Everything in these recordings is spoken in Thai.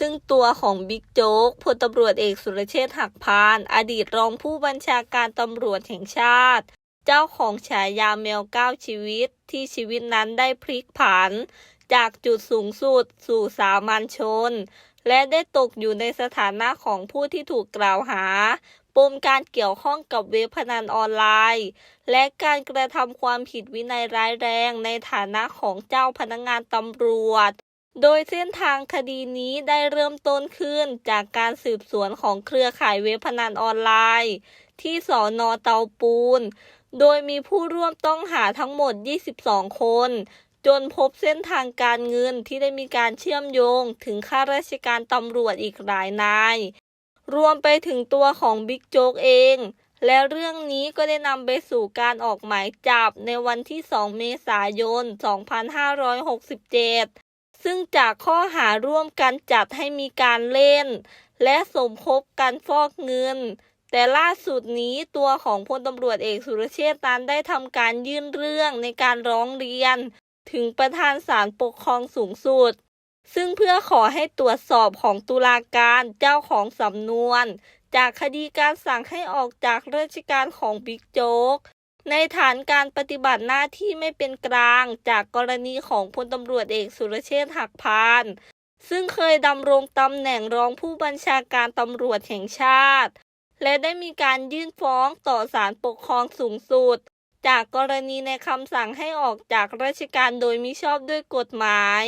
ซึ่งตัวของบิ๊กโจ๊กพลตำรวจเอกสุรเชษฐ์หักพาน อดีตรองผู้บัญชาการตำรวจแห่งชาติ เจ้าของฉายาแมวเก้าชีวิต ที่ชีวิตนั้นได้พลิกผัน จากจุดสูงสุดสู่สามัญชน และได้ตกอยู่ในสถานะของผู้ที่ถูกกล่าวหาปมการเกี่ยวข้องกับเว็บพนันออนไลน์ และการกระทำความผิดวินัยร้ายแรงในฐานะของเจ้าพนักงานตำรวจ โดยเส้นทางคดีนี้ได้เริ่มต้นขึ้นจากการสืบสวนของเครือข่ายเว็บพนันออนไลน์ ที่สอนอเตาปูน โดยมีผู้ร่วมต้องหาทั้งหมด 22 คน จนพบเส้นทางการเงินที่ได้มีการเชื่อมโยงถึงข้าราชการตำรวจอีกหลายนาย รวมไปถึงตัวของบิ๊กโจ๊กเอง และเรื่องนี้ก็ได้นำไปสู่การออกหมายจับในวันที่ 2 เมษายน 2567 ซึ่งจากข้อหาร่วมกันจัดให้มีการเล่น และสมคบกันฟอกเงิน แต่ล่าสุดนี้ตัวของพลตำรวจเอกสุรเชษฐ์นั้นได้ทำการยื่นเรื่องในการร้องเรียน ถึงประธานศาลปกครองสูงสุด ซึ่งเพื่อขอให้ตรวจสอบของตุลาการเจ้าของสำนวน จากคดีการสั่งให้ออกจากราชการของบิ๊กโจ๊ก ในฐานการปฏิบัติหน้าที่ไม่เป็นกลางจากกรณีของพลตำรวจเอกสุรเชษฐ์หักพาน ซึ่งเคยดำรงตำแหน่งรองผู้บัญชาการตำรวจแห่งชาติ และได้มีการยื่นฟ้องต่อศาลปกครองสูงสุด จากกรณีในคำสั่งให้ออกจากราชการโดยมิชอบด้วยกฎหมาย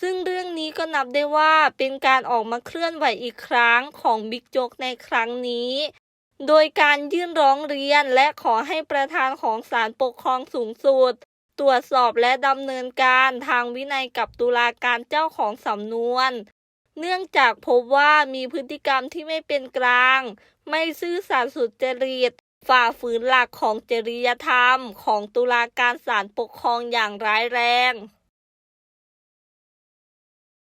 ซึ่งเรื่องนี้ก็นับได้ว่าเป็นการออกมาเคลื่อนไหวอีกครั้งของบิ๊กโจ๊กในครั้งนี้ โดยการยื่นร้องเรียนและขอให้ประธานของศาลปกครองสูงสุด ตรวจสอบและดำเนินการทางวินัยกับตุลาการเจ้าของสำนวน เนื่องจากพบว่ามีพฤติกรรมที่ไม่เป็นกลาง ไม่ซื่อสัตย์สุจริต ฝ่าฝืนหลักของจริยธรรม ของตุลาการศาลปกครองอย่างร้ายแรง